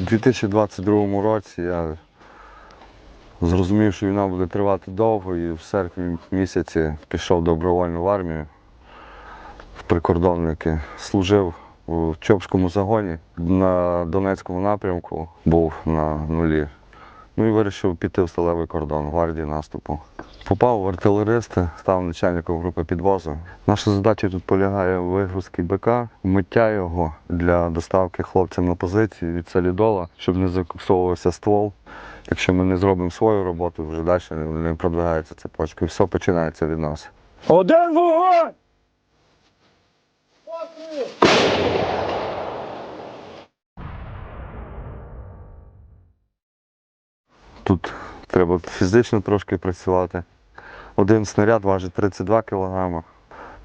У 2022 році я зрозумів, що війна буде тривати довго і в серпні місяці пішов добровольно в армію в прикордонники. Служив у Чопському загоні на Донецькому напрямку, був на нулі. Ну і вирішив піти в сталевий кордон, гвардії наступу. Попав в артилеристи, став начальником групи підвозу. Наша задача тут полягає в вигрузці БК, миття його для доставки хлопцям на позиції від солідола, щоб не закусовувався ствол. Якщо ми не зробимо свою роботу, вже далі не- не продвигається цепочка. І все починається від нас. Один вогонь! Тут треба фізично трошки працювати. Один снаряд важить 32 кг.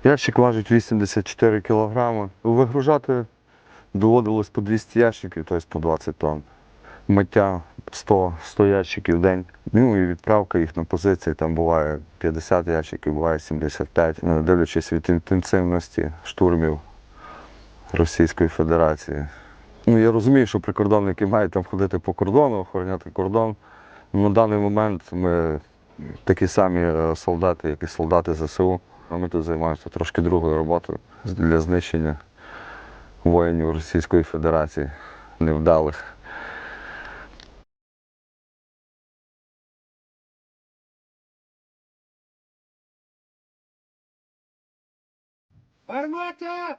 Ящик важить 84 кг. Вигружати доводилось по 200 ящиків, тобто по 20 тонн. Миття 100, 100 ящиків в день. Ну і відправка їх на позиції. Там буває 50 ящиків, буває 75, е, дивлячись від інтенсивності штурмів Російської Федерації. Ну, я розумію, що прикордонники мають там ходити по кордону, охороняти кордон. На даний момент ми такі самі е, солдати, як і солдати ЗСУ. Ми тут займаємося трошки другою роботою для знищення воїнів Російської Федерації невдалих. Гармата!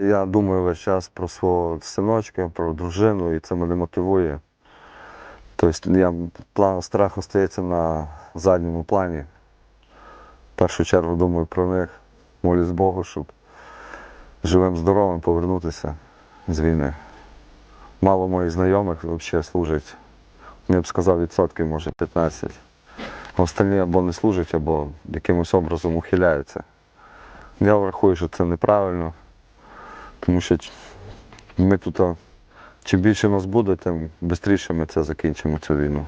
Я думаю весь час про свого синочка, про дружину, і це мене мотивує. Тобто я, план, страх остається на задньому плані. В першу чергу думаю про них, молюсь Богу, щоб живим, здоровим повернутися з війни. Мало моїх знайомих взагалі служать. Я б сказав, відсотків, може 15. А Остальні або не служать, або якимось образом ухиляються. Я врахую, що це неправильно. Тому що ми тут, чим більше нас буде, тим швидше ми це закінчимо цю війну.